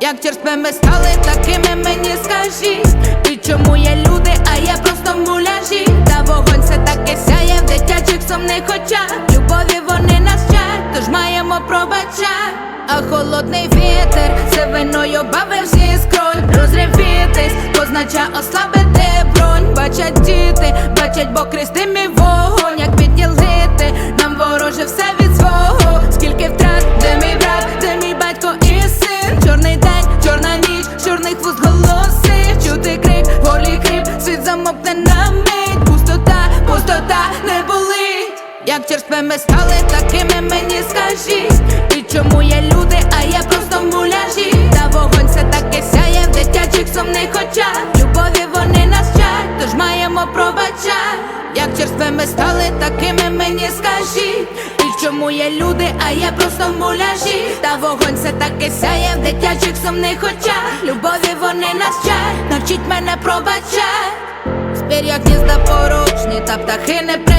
Як черствими стали, такими мені скажіть І чому є люди, а я просто в муляжі? Та вогонь все таки сяє в дитячих сумних очах. Любові вони нас вчать, тож маємо пробачать А холодний вітер сивиною бави всі скронь. Розривітись, познача ослабити бронь. Бачать діти, бачать, бо крізь і Як черствими стали, такими мені скажіть І чому є люди, а я просто в муляжі? Та вогонь все таки сяє в дитячих сумних очах. Любові вони нас вчать, тож маємо пробачать Як черствими стали, такими мені скажіть І чому є люди, а я просто в муляжі? Та вогонь все таки сяє в дитячих сумних очах. Любові вони нас вчать, навчіть мене пробачать. Спір як гнізда порожні, та птахи не прилітають,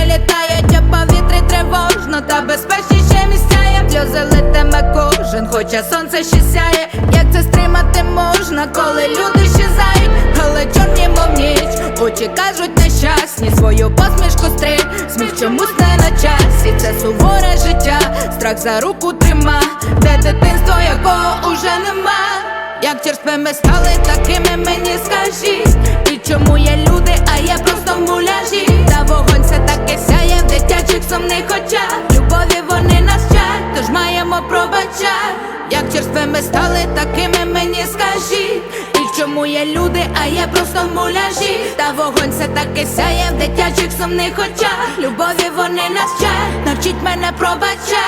хоча сонце ще сяє, як це стримати можна, коли люди щезають, але чорні мов ніч, очі кажуть нещасні, свою посмішку стриг, сміх чомусь не на часі, це суворе життя, страх за руку трима, де дитинство, якого уже нема. Як черствими стали, такими мені скажіть. І чому є люди, а я просто в Як ми стали, такими мені скажіть І чому є люди, а я просто в муляжі? Та вогонь все таки сяє в дитячих сумних очах. Любові вони нас вчать, навчіть мене пробачать